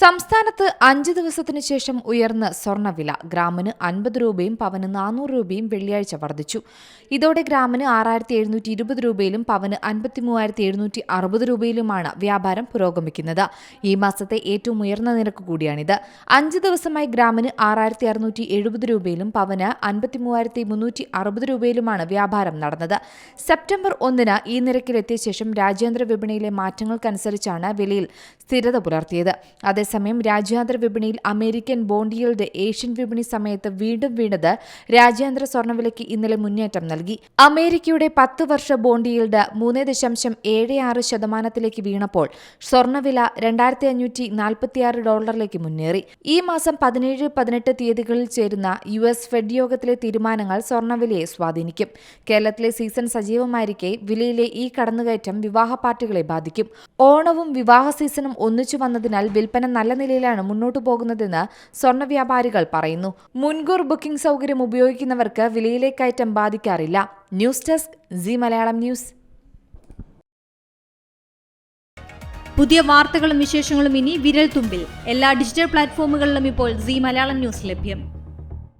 സംസ്ഥാനത്ത് അഞ്ച് ദിവസത്തിനു ശേഷം ഉയർന്ന സ്വർണവില. ഗ്രാമിന് അൻപത് രൂപയും പവന് നാനൂറ് രൂപയും വെള്ളിയാഴ്ച വർദ്ധിച്ചു. ഇതോടെ ഗ്രാമിന് ആറായിരത്തി എഴുന്നൂറ്റി ഇരുപത് രൂപയിലും പവന് അൻപത്തി മൂവായിരത്തി എഴുന്നൂറ്റി അറുപത് രൂപയിലുമാണ് വ്യാപാരം പുരോഗമിക്കുന്നത്. ഈ മാസത്തെ ഏറ്റവും ഉയർന്ന നിരക്ക് കൂടിയാണിത്. അഞ്ച് ദിവസമായി ഗ്രാമിന് ആറായിരത്തി അറുന്നൂറ്റി എഴുപത് രൂപയിലും പവന് അൻപത്തി മൂവായിരത്തി മുന്നൂറ്റി അറുപത് രൂപയിലുമാണ് വ്യാപാരം നടന്നത്. സെപ്റ്റംബർ ഒന്നിന് ഈ നിരക്കിലെത്തിയ ശേഷം രാജ്യാന്തര വിപണിയിലെ മാറ്റങ്ങൾക്കനുസരിച്ചാണ് വിലയിൽ സ്ഥിരത പുലർത്തിയത്. അതേസമയം രാജ്യാന്തര വിപണിയിൽ അമേരിക്കൻ ബോണ്ട് ഏഷ്യൻ വിപണി സമയത്ത് വീണ്ടും വീണത് രാജ്യാന്തര സ്വർണവിലയ്ക്ക് ഇന്നലെ മുന്നേറ്റം നൽകി. അമേരിക്കയുടെ പത്ത് വർഷ ബോണ്ട് മൂന്ന് ദശാംശം ഏഴ് ആറ് ശതമാനത്തിലേക്ക് വീണപ്പോൾ സ്വർണവില രണ്ടായിരത്തി അഞ്ഞൂറ്റി നാൽപ്പത്തിയാറ് ഡോളറിലേക്ക് മുന്നേറി. ഈ മാസം പതിനേഴ് പതിനെട്ട് തീയതികളിൽ ചേരുന്ന യു എസ് ഫെഡ് യോഗത്തിലെ തീരുമാനങ്ങൾ സ്വർണവിലയെ സ്വാധീനിക്കും. കേരളത്തിലെ സീസൺ സജീവമായിരിക്കെ വിലയിലെ ഈ കടന്നുകയറ്റം വിവാഹ പാർട്ടികളെ ബാധിക്കും. ഓണവും വിവാഹ സീസണും ഒന്നിച്ചു വന്നതിനാൽ വിൽപ്പന നല്ല നിലയിലാണ് മുന്നോട്ടു പോകുന്നതെന്ന് സ്വർണ വ്യാപാരികൾ പറയുന്നു. മുൻകൂർ ബുക്കിംഗ് സൗകര്യം ഉപയോഗിക്കുന്നവർക്ക് വിലയിലെ കയറ്റം ബാധിക്കാറില്ല. News desk Zee Malayalam news. പുതിയ വാർത്തകളും വിശേഷങ്ങളും ഇനി വിരൽ തുമ്പിൽ എല്ലാ ഡിജിറ്റൽ പ്ലാറ്റ്ഫോമുകളിലും ഇപ്പോൾ സി മലയാളം ന്യൂസ് ലഭ്യം.